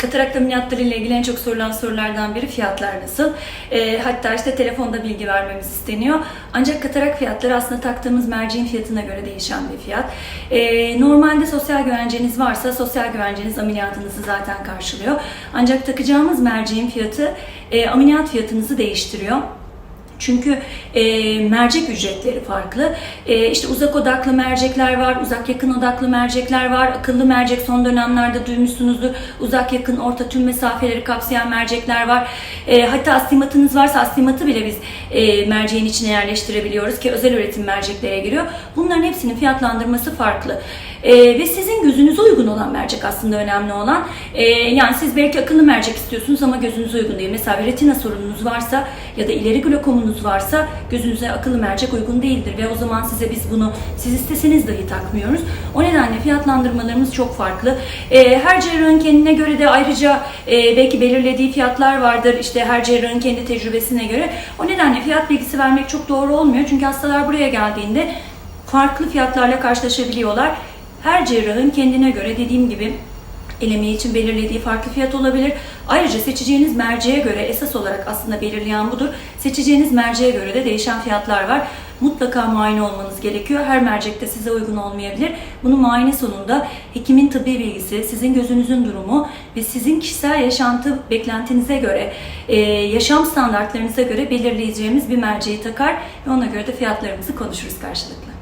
Katarak ameliyatları ile ilgili en çok sorulan sorulardan biri fiyatlar nasıl? Ee, hatta işte telefonda bilgi vermemiz isteniyor. Ancak katarak fiyatları aslında taktığımız merceğin fiyatına göre değişen bir fiyat. Ee, normalde sosyal güvenceniz varsa sosyal güvenceniz ameliyatınızı zaten karşılıyor. Ancak takacağımız merceğin fiyatı e, ameliyat fiyatınızı değiştiriyor. Çünkü e, mercek ücretleri farklı. E, işte uzak odaklı mercekler var, uzak yakın odaklı mercekler var. Akıllı mercek son dönemlerde duymuşsunuzdur. Uzak yakın orta tüm mesafeleri kapsayan mercekler var. E, hatta astigmatınız varsa astigmatı bile biz e, merceğin içine yerleştirebiliyoruz ki özel üretim merceklere giriyor. Bunların hepsinin fiyatlandırması farklı. E, ve sizin gözünüze uygun olan mercek aslında önemli olan. E, yani siz belki akıllı mercek istiyorsunuz ama gözünüze uygun değil. Mesela retina sorununuz varsa ya da ileri glokomunuz varsa gözünüze akıllı mercek uygun değildir ve o zaman size biz bunu siz isteseniz dahi takmıyoruz. O nedenle fiyatlandırmalarımız çok farklı. E, her cerrahın kendine göre de ayrıca e, belki belirlediği fiyatlar vardır. İşte her cerrahın kendi tecrübesine göre. O nedenle fiyat bilgisi vermek çok doğru olmuyor. Çünkü hastalar buraya geldiğinde farklı fiyatlarla karşılaşabiliyorlar. Her cerrahın kendine göre dediğim gibi eleme için belirlediği farklı fiyat olabilir. Ayrıca seçeceğiniz merceğe göre esas olarak aslında belirleyen budur. Seçeceğiniz merceğe göre de değişen fiyatlar var. Mutlaka muayene olmanız gerekiyor. Her mercek de size uygun olmayabilir. Bunu muayene sonunda hekimin tıbbi bilgisi, sizin gözünüzün durumu ve sizin kişisel yaşantı beklentinize göre, e, yaşam standartlarınıza göre belirleyeceğimiz bir merceği takar ve ona göre de fiyatlarımızı konuşuruz karşılıklı.